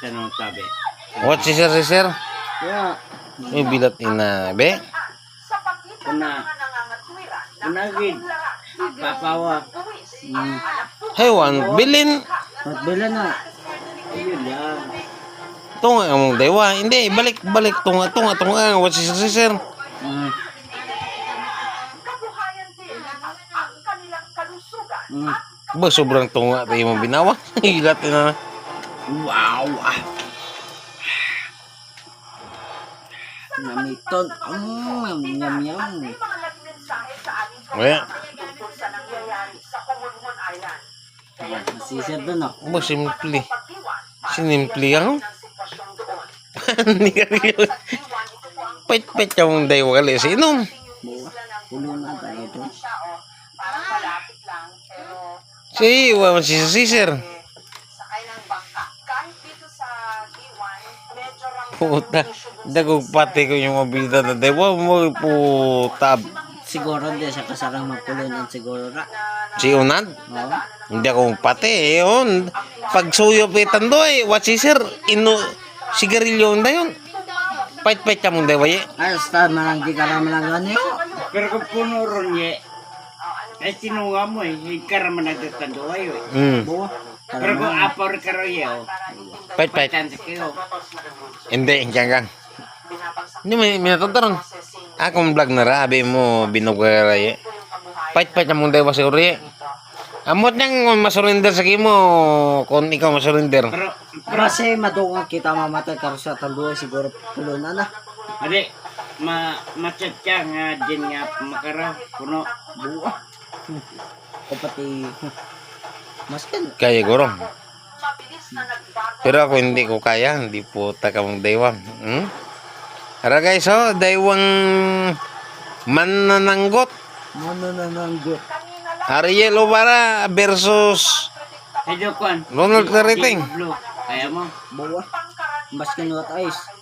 tanong tabi. What si sir si sir? Ya, May bilat ina be. kuna, kuna gid, papawa. Hmm. Hewan bilin. At bila na. Ayun lang. Tunga ang dewa. Hindi balik balik tunga tunga tunga. What si sir si sir? Hmm. Hmm. Ba sobrang tunga tayo mo binawa. Hilat na. Wow! Ah. Namiton. Mm, yum, yum. Kaya, Masisir doon, oh. ba simple. Sinimple ang. Hindi ka rin. Pait-pait yung dewa kali sa inom. Buwa. Pulo na tayo ito. Si, wa si Puta. Dagog pati ko yung mabilidad na dewa mo puta. Siguro di sa kasarang magpulunan siguro ra. Si Unad. Oo. Hindi ako pati. Yun. Pag suyo pitan doy, what si sir? Ino, sigarilyo na yun. Pait-pait ka mong dewa ye. Ay, basta manang di ka naman lang gani. Pero kung puno ron ye, ay sinunga mo eh, hindi ka naman nagtatando kayo eh. Hmm. Buwa. Pero kung apor ka ron ye, chance kayo. Hindi, hindi kang. Hindi, may minatataron. Akong vlog na ra, abi mo binugara ye. Pait-pait na mong dewa siguro ye. Amot niyang masurrender sa kimo kung ikaw masurrender. Pero, Kasi madungan kita mamatay karo sa tanduay siguro pulunan na. adi, ma machatya nga din nga makara, puno. Buwa. O pati mas kan Kaya gurong. Pero ako hindi ko kaya, hindi po taka mong dewa. Hmm? Ara guys, oh, daywang manananggot. manananggot. Ariel Obara versus kwan. Ronald Clariting. Kaya mo? Buwa. Mas kan what eyes.